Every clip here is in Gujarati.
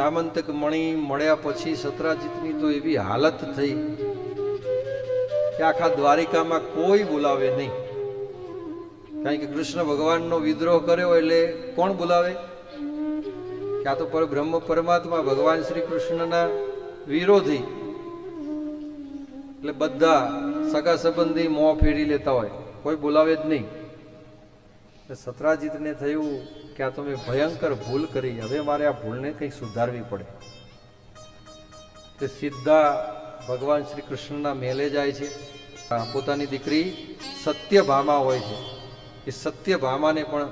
સામંતક મણી મળ્યા પછી સતરાજીતની તો એવી હાલત થઈ કે આખા દ્વારિકામાં કોઈ બોલાવે નહીં. કારણ કે કૃષ્ણ ભગવાનનો વિદ્રોહ કર્યો એટલે કોણ બોલાવે? કે આ તો પર બ્રહ્મ પરમાત્મા ભગવાન શ્રી કૃષ્ણના વિરોધી. એટલે બધા સગા સંબંધી મોં ફેરી લેતા હોય. કોઈ બોલાવે જ નહીં. સતરાજીતને થયું કે આ તો મેં ભયંકર ભૂલ કરી, હવે મારે આ ભૂલને કંઈક સુધારવી પડે. તે સીધા ભગવાન શ્રી કૃષ્ણના મેલે જાય છે. પોતાની દીકરી સત્યભામા હોય છે. એ સત્યભામાને પણ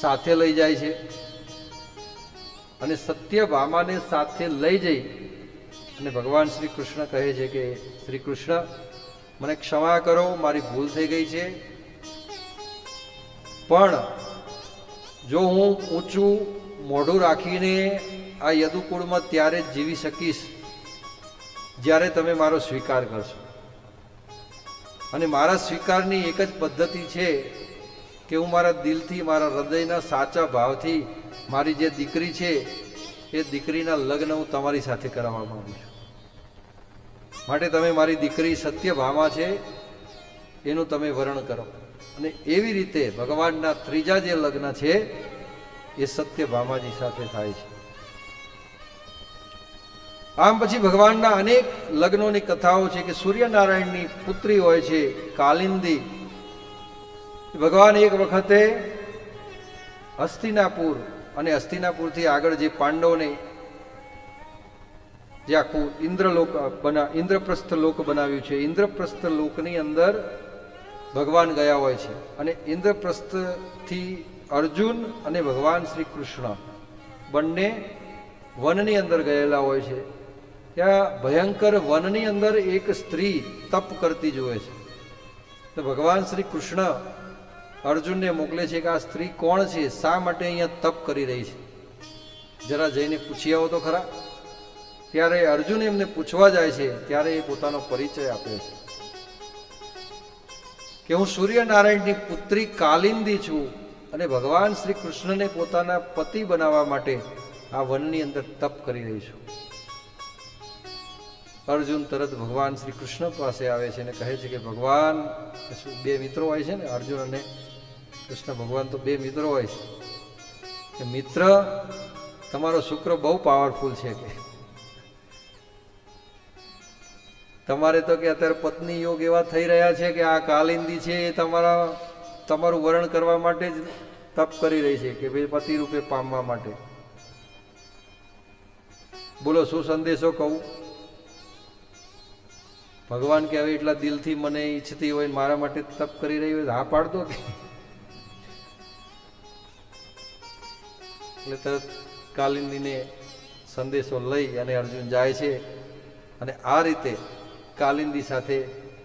સાથે લઈ જાય છે. અને સત્યભામાને સાથે લઈ જઈ અને ભગવાન શ્રી કૃષ્ણ કહે છે કે, શ્રી કૃષ્ણ, મને ક્ષમા કરો, મારી ભૂલ થઈ ગઈ છે. પણ જો હું ઊંચું, મોઢું રાખીને આ યદુકુળમાં ત્યારે જ જીવી શકીશ, જ્યારે તમે મારો સ્વીકાર કરશો. અને મારા સ્વીકારની એક જ પદ્ધતિ છે કે હું મારા દિલથી, મારા હૃદયના સાચા ભાવથી મારી જે દીકરી છે, એ દીકરીના લગ્ન હું તમારી સાથે કરાવવા માંગુ છું. માટે તમે મારી દીકરી સત્યભામા છે, એનું તમે વર્ણ કરો. અને એવી રીતે ભગવાનના ત્રીજા જે લગ્ન છે, એ સત્યભામાજી સાથે થાય છે. આમ પછી ભગવાનના અનેક લગ્નોની કથાઓ છે કે સૂર્યનારાયણની પુત્રી હોય છે, કાલિંદી. ભગવાન એક વખતે હસ્તિનાપુર અને હસ્તિનાપુરથી આગળ જે પાંડવોને જે આખું ઇન્દ્રલોક, બના, ઇન્દ્રપ્રસ્થ લોક બનાવ્યું છે, ઇન્દ્રપ્રસ્થ લોકની અંદર ભગવાન ગયા હોય છે. અને ઇન્દ્રપ્રસ્થથી અર્જુન અને ભગવાન શ્રી કૃષ્ણ બંને વનની અંદર ગયેલા હોય છે. ત્યાં ભયંકર વનની અંદર એક સ્ત્રી તપ કરતી જોવે છે. તો ભગવાન શ્રી કૃષ્ણ અર્જુનને મોકલે છે કે આ સ્ત્રી કોણ છે? શા માટે અહીંયા તપ કરી રહી છે? જરા જઈને પૂછી આવો તો ખરા. ત્યારે અર્જુન એમને પૂછવા જાય છે, ત્યારે એ પોતાનો પરિચય આપે છે. કે હું સૂર્યનારાયણની પુત્રી કાલિંદી છું અને ભગવાન શ્રી કૃષ્ણને પોતાના પતિ બનાવવા માટે આ વનની અંદર તપ કરી રહી છું. અર્જુન તરત ભગવાન શ્રી કૃષ્ણ પાસે આવે છે અને કહે છે કે ભગવાન બે મિત્રો હોય છે ને અર્જુન અને કૃષ્ણ? ભગવાન તો બે મિત્રો હોય છે. મિત્ર, તમારો શુક્ર બહુ પાવરફુલ છે કે. તમારે તો કે અત્યારે પત્ની યોગ એવા થઈ રહ્યા છે કે આ કાલિંદી છે એ તમારા, તમારું વરણ કરવા માટે જ તપ કરી રહી છે કે ભાઈ પતિ રૂપે પામવા માટે. બોલો, શું સંદેશો કહું? ભગવાન કે હવે એટલા દિલથી મને ઈચ્છતી હોય મારા માટે તપ કરી રહી હોય હા પાડતો કે? એટલે તરત કાલિંદીને સંદેશો લઈ અને અર્જુન જાય છે અને આ રીતે કાલિંદી સાથે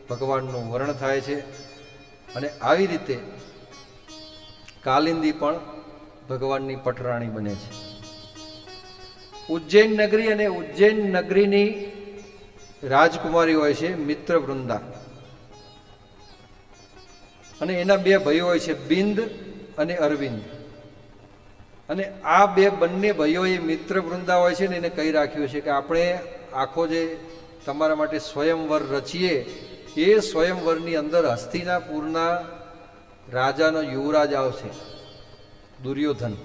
ભગવાનનું વર્ણ થાય છે. અને આવી રીતે કાલિંદી પણ ભગવાનની પટરાણી બને છે. ઉજ્જૈન નગરી અને ઉજ્જૈન નગરીની રાજકુમારી હોય છે મિત્ર વૃંદા. અને એના બે ભાઈઓ હોય છે બિંદ અને અરવિંદ. અને આ બે બંને ભાઈઓએ મિત્ર વૃંદા હોય છે ને એને કહી રાખ્યું છે કે આપણે આખો જે તમારા માટે સ્વયંવર રચીએ, એ સ્વયંવરની અંદર હસ્તિનાપુરના રાજાનો યુવરાજ આવશે, દુર્યોધન.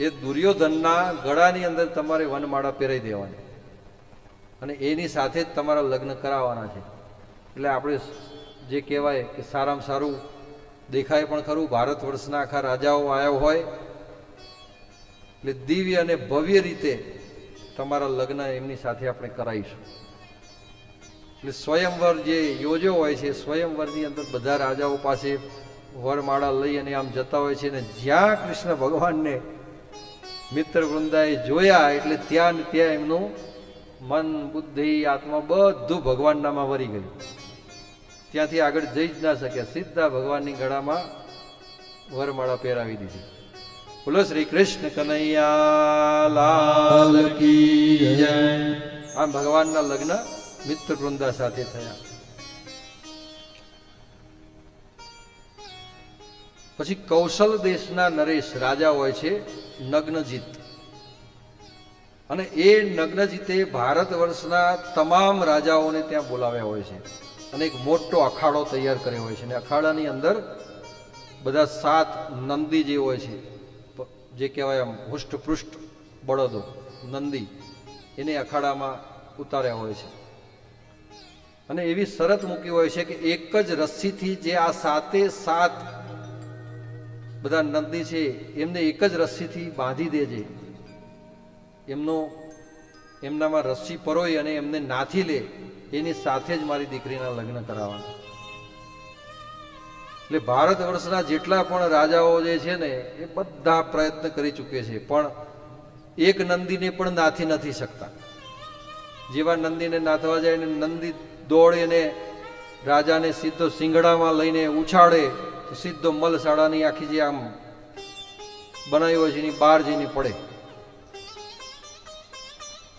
એ દુર્યોધનના ગળાની અંદર તમારે વનમાળા પહેરાવી દેવાની. અને એની સાથે જ તમારા લગ્ન કરાવવાના છે. એટલે આપણે જે કહેવાય કે સારામાં સારું દેખાય પણ ખરું, ભારત વર્ષના આખા રાજાઓ આવ્યા હોય, એટલે દિવ્ય અને ભવ્ય રીતે તમારા લગ્ન એમની સાથે આપણે કરાવીશું. એટલે સ્વયંવર જે યોજ્યો હોય છે, સ્વયંવરની અંદર બધા રાજાઓ પાસે વરમાળા લઈ અને આમ જતા હોય છે અને જ્યાં કૃષ્ણ ભગવાનને મિત્ર વૃંદાએ જોયા એટલે ત્યાં ત્યાં એમનું મન, બુદ્ધિ, આત્મા બધું ભગવાનનામાં વરી ગયું. ત્યાંથી આગળ જઈ જ ના શક્યા. સીધા ભગવાનની ગળામાં વરમાળા પહેરાવી દીધી. બોલો શ્રી કૃષ્ણ કનૈયા, લાલ કી આમ ભગવાનના લગ્ન મિત્ર વૃંદા સાથે થયા. પછી કૌશલ દેશના નરેશ રાજા હોય છે નગ્નજીત. અને એ નગ્નજીતે ભારત વર્ષના તમામ રાજાઓને ત્યાં બોલાવ્યા હોય છે. અને એક મોટો અખાડો તૈયાર કર્યો હોય છે. અને અખાડાની અંદર બધા સાત નંદી જે હોય છે જે કહેવાય આમ હુષ્ટપૃષ્ટ બળદો, નંદી, એને અખાડામાં ઉતાર્યા હોય છે. અને એવી શરત મૂકી હોય છે કે એક જ રસ્સીથી જે આ સાતે સાત બધા નંદી છે, એમને એક જ રસ્સીથી બાંધી દેજે. એમનો, એમનામાં રસ્સી પરોય અને એમને નાથી લે, એની સાથે જ મારી દીકરીના લગ્ન કરાવવાના. એટલે ભારત વર્ષના જેટલા પણ રાજાઓ જે છે ને, એ બધા પ્રયત્ન કરી ચૂકે છે, પણ એક નંદીને પણ નાથી નથી શકતા. જેવા નંદીને નાથવા જાય ને નંદી દોડીને રાજાને સીધો સિંગડામાં લઈને ઉછાળે, તો સીધો મલસાડાની આખી જે આમ બનાવી હોય છે એની બહાર જઈને પડે.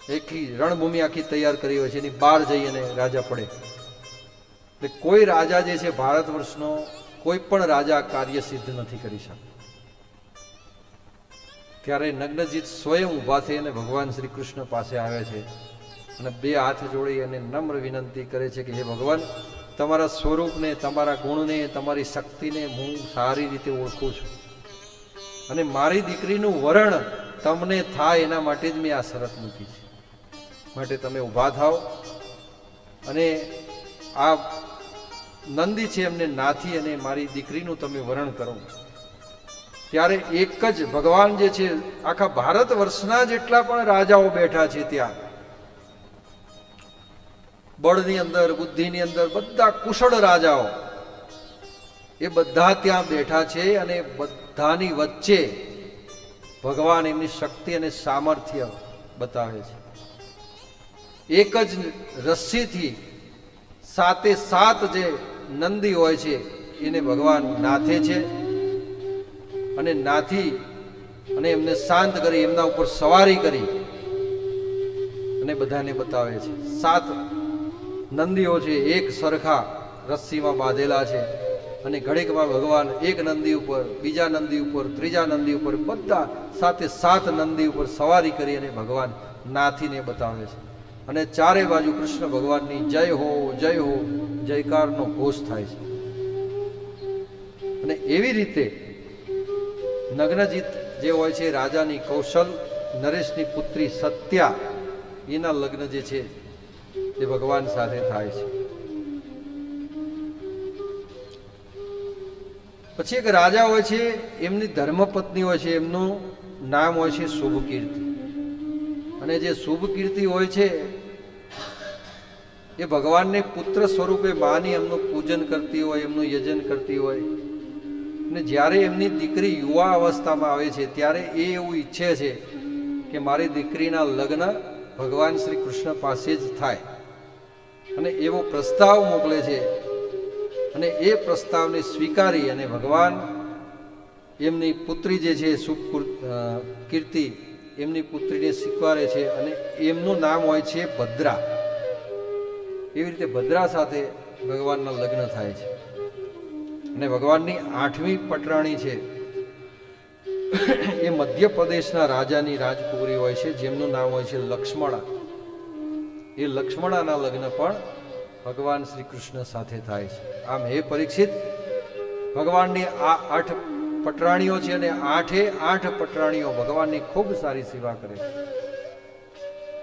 એકી રણભૂમિ આખી તૈયાર કરી હોય છે એની બહાર જઈ અને રાજા પડે. એટલે કોઈ રાજા જે છે ભારત વર્ષનો કોઈ પણ રાજા કાર્ય સિદ્ધ નથી કરી શકતો. ત્યારે નગ્નજીત સ્વયં ઊભા થઈ અને ભગવાન શ્રી કૃષ્ણ પાસે આવે છે. અને બે હાથ જોડી અને નમ્ર વિનંતી કરે છે કે હે ભગવાન, તમારા સ્વરૂપને, તમારા ગુણને, તમારી શક્તિને હું સારી રીતે ઓળખું છું. અને મારી દીકરીનું વરણ તમને થાય એના માટે જ મેં આ શરત મૂકી છે. માટે તમે ઊભા થાઓ. અને આ નંદી છે એમને નાથી અને મારી દીકરીનું તમે વરણ કરો. ત્યારે એક જ ભગવાન જે છે, આખા ભારત વર્ષના જેટલા પણ રાજાઓ બેઠા છે ત્યાં બળની અંદર, બુદ્ધિની અંદર બધા કુશળ રાજાઓ એ બધા ત્યાં બેઠા છે અને બધાની વચ્ચે ભગવાન એમની શક્તિ અને સામર્થ્ય બતાવે છે. એક જ રસ્સીથી સાતે સાત જે નંદી હોય છે, એને ભગવાન નાથે છે અને નાથી અને એમને શાંત કરી, એમના ઉપર સવારી કરી અને બધાને બતાવે છે. સાત નંદીઓ છે, એક સરખા રસ્સીમાં બાંધેલા છે. અને ઘડીકમાં ભગવાન એક નંદી ઉપર, બીજા નંદી ઉપર, ત્રીજા નંદી ઉપર, બધા સાથે સાત નંદી ઉપર સવારી કરી અને ભગવાન નાથીને બતાવે છે. અને ચારે બાજુ કૃષ્ણ ભગવાનની જય હો જય હો, જયકારનો ઘોષ થાય છે. અને એવી રીતે નગ્નજીત જે હોય છે, રાજાની કૌશલ, નરેશની પુત્રી સત્યા, એના લગ્ન જે છે એ ભગવાન સાથે થાય છે. પછી એક રાજા હોય છે, એમની ધર્મપત્ની હોય છે, એમનું નામ હોય છે શુભ કીર્તિ અને જે શુભ કીર્તિ હોય છે, એ ભગવાનને પુત્ર સ્વરૂપે માની એમનું પૂજન કરતી હોય, એમનું યજન કરતી હોય. અને જ્યારે એમની દીકરી યુવા અવસ્થામાં આવે છે, ત્યારે એ એવું ઈચ્છે છે કે મારી દીકરીના લગ્ન ભગવાન શ્રી કૃષ્ણ પાસે જ થાય. અને એવો પ્રસ્તાવ મોકલે છે. અને એ પ્રસ્તાવને સ્વીકારી અને ભગવાન એમની પુત્રી જે છે સુખ કીર્તિ, એમની પુત્રીને સ્વીકારે છે અને એમનું નામ હોય છે ભદ્રા. એવી રીતે ભદ્રા સાથે ભગવાનના લગ્ન થાય છે. અને ભગવાનની આઠમી પટરાણી છે, એ મધ્યપ્રદેશના રાજાની રાજકુમારી હોય છે, જેમનું નામ હોય છે લક્ષ્મણા. એ લક્ષ્મણાના લગ્ન પણ ભગવાન શ્રી કૃષ્ણ સાથે થાય છે. આમ હે પરીક્ષિત, ભગવાનની આ આઠ પટરાણીઓ છે અને આઠે આઠ પટરાણીઓ ભગવાનની ખૂબ સારી સેવા કરે છે.